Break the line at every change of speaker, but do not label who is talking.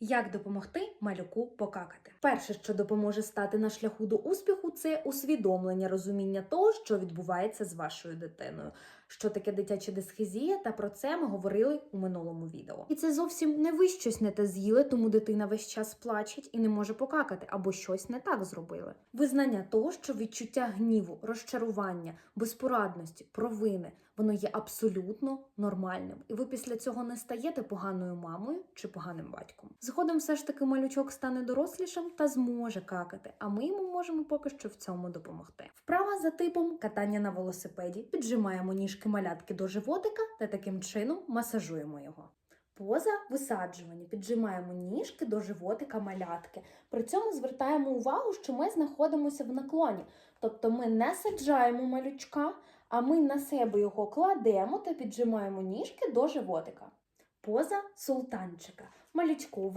Як допомогти малюку покакати? Перше, що допоможе стати на шляху до успіху, це усвідомлення розуміння того, що відбувається з вашою дитиною. Що таке дитяча дисхезія, та про це ми говорили у минулому відео. І це зовсім не ви щось не те з'їли, тому дитина весь час плачеть і не може покакати, або щось не так зробили. Визнання того, що відчуття гніву, розчарування, безпорадності, провини воно є абсолютно нормальним, і ви після цього не стаєте поганою мамою чи поганим батьком. Згодом все ж таки малючок стане дорослішим та зможе какати, а ми йому можемо поки що в цьому допомогти. Вправа за типом катання на велосипеді, піджимаємо ніжки малятки до животика та таким чином масажуємо його. Поза висаджування піджимаємо ніжки до животика малятки. При цьому звертаємо увагу, що ми знаходимося в наклоні, тобто ми не саджаємо малючка, а ми на себе його кладемо та піджимаємо ніжки до животика. Поза султанчика. Малючку